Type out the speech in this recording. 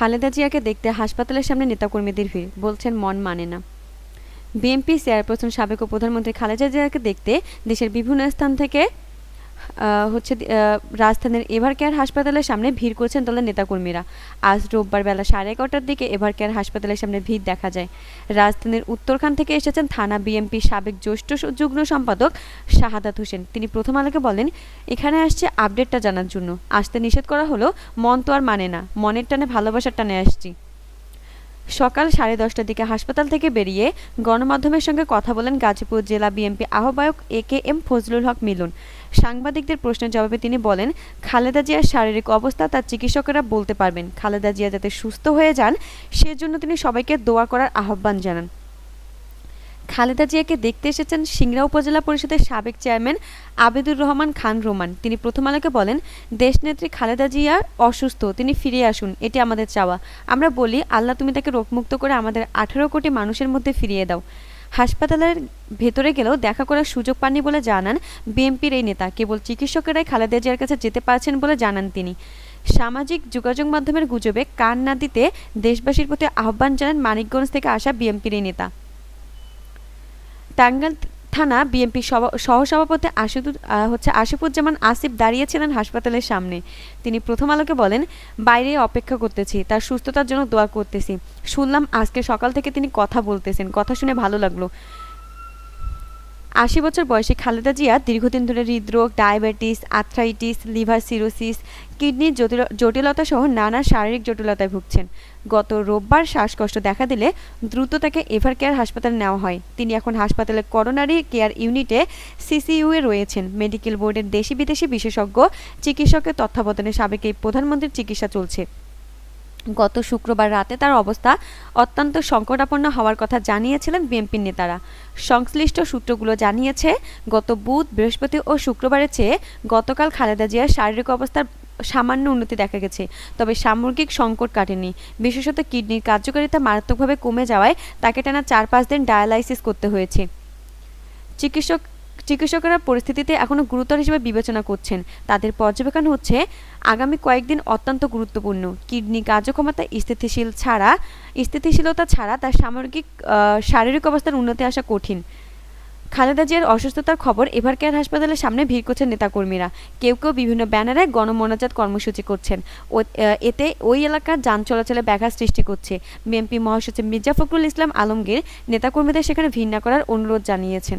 খালেদা জিয়াকে দেখতে হাসপাতালের সামনে নেতাকর্মীদের ভিড়, বলছেন মন মানে না। বিএনপি চেয়ারপারসন সাবেক প্রধানমন্ত্রী খালেদা জিয়াকে দেখতে দেশের বিভিন্ন স্থান থেকে হচ্ছে রাজধানীর এভার কেয়ার হাসপাতালের সামনে ভিড় করছেন দলের নেতাকর্মীরা। আজ রোববার বেলা সাড়ে এগারোটার দিকে এভার কেয়ার হাসপাতালের সামনে ভিড় দেখা যায়। রাজধানীর উত্তরখান থেকে এসেছেন থানা বিএনপি সাবেক জ্যেষ্ঠ যুগ্ম সম্পাদক শাহাদাত হোসেন। তিনি প্রথম আলোকে বলেন, এখানে আসছে আপডেটটা জানার জন্য। আসতে নিষেধ করা হলো, মন তো আর মানে না। মনের টানে ভালোবাসার টানে আসছি। সকাল সাড়ে দশটার দিকে হাসপাতাল থেকে বেরিয়ে গণমাধ্যমের সঙ্গে কথা বলেন গাজীপুর জেলা বিএনপি আহ্বায়ক এ কে এম ফজলুল হক মিলন। সাংবাদিকদের প্রশ্নের জবাবে তিনি বলেন, খালেদা জিয়ার শারীরিক অবস্থা তার চিকিৎসকেরা বলতে পারবেন। খালেদা জিয়া যাতে সুস্থ হয়ে যান, সেজন্য তিনি সবাইকে দোয়া করার আহ্বান জানান। খালেদা জিয়াকে দেখতে এসেছেন সিংড়া উপজেলা পরিষদের সাবেক চেয়ারম্যান আবেদুর রহমান খান রোমান। তিনি প্রথম আলোকে বলেন, দেশনেত্রী খালেদা জিয়া অসুস্থ, তিনি ফিরে আসুন, এটি আমাদের চাওয়া। আমরা বলি, আল্লাহ তুমি তাকে রোগমুক্ত করে আমাদের আঠেরো কোটি মানুষের মধ্যে ফিরিয়ে দাও। হাসপাতালের ভেতরে গেলেও দেখা করার সুযোগ পাননি বলে জানান বিএনপির এই নেতা। কেবল চিকিৎসকেরাই খালেদা জিয়ার কাছে যেতে পারছেন বলে জানান তিনি। সামাজিক যোগাযোগ মাধ্যমের গুজবে কান না দিতে দেশবাসীর প্রতি আহ্বান জানান মানিকগঞ্জ থেকে আসা বিএনপির নেতা। টাঙ্গাইল থানা বিএনপি সহসভাপতি আশিদুর হচ্ছে আশিফুজ্জামান আসিফ দাঁড়িয়েছিলেন হাসপাতালের সামনে। তিনি প্রথম আলোকে বলেন, বাইরে অপেক্ষা করতেছি, তার সুস্থতার জন্য দোয়া করতেছি। শুনলাম আজকে সকাল থেকে তিনি কথা বলতেছেন, কথা শুনে ভালো লাগল। আশি বছর বয়সী খালেদা জিয়া দীর্ঘদিন ধরে হৃদরোগ, ডায়াবেটিস, আর্থ্রাইটিস, লিভার সিরোসিস, কিডনির জটিল জটিলতা সহ নানা শারীরিক জটিলতায় ভুগছেন। গত রোববার শ্বাসকষ্ট দেখা দিলে দ্রুত তাকে এভার কেয়ার হাসপাতালে নেওয়া হয়। তিনি এখন হাসপাতালে করোনারি কেয়ার ইউনিটে সিসিইউ এ রয়েছেন। মেডিকেল বোর্ডের দেশি বিদেশি বিশেষজ্ঞ, চিকিৎসকের তত্ত্বাবধানে সাবেক এই প্রধানমন্ত্রীর চিকিৎসা চলছে। গত শুক্রবার রাতে তার অবস্থা অত্যন্ত সংকটাপন্ন হওয়ার কথা জানিয়েছিলেন বিএনপির নেতারা। সংশ্লিষ্ট সূত্রগুলো জানিয়েছে, গত বুধ, বৃহস্পতি ও শুক্রবারের চেয়ে গতকাল খালেদা জিয়ার শারীরিক অবস্থার সামান্য উন্নতি দেখা গেছে। তবে সামগ্রিক সংকট কাটেনি। বিশেষত কিডনির কার্যকারিতা মারাত্মকভাবে কমে যাওয়ায় তাকে টানা চার পাঁচ দিন ডায়ালাইসিস করতে হয়েছে। চিকিৎসক চিকিৎসকেরা পরিস্থিতিতে এখনও গুরুতর হিসেবে বিবেচনা করছেন। তাদের পর্যবেক্ষণ হচ্ছে, আগামী কয়েকদিন অত্যন্ত গুরুত্বপূর্ণ। কিডনি কার্যক্ষমতা স্থিতিশীল ছাড়া, স্থিতিশীলতা ছাড়া তার সামগ্রিক শারীরিক অবস্থার উন্নতি আসা কঠিন। খালেদা জিয়ার অসুস্থতার খবর এভার কেয়ার হাসপাতালের সামনে ভিড় করছেন নেতাকর্মীরা। কেউ কেউ বিভিন্ন ব্যানারে গণমনাজাত কর্মসূচি করছেন। এতে ওই এলাকার যান চলাচলে ব্যাঘাত সৃষ্টি করছে। বিএনপি মহাসচিব মির্জা ফখরুল ইসলাম আলমগীর নেতাকর্মীদের সেখানে ভিড় না করার অনুরোধ জানিয়েছেন।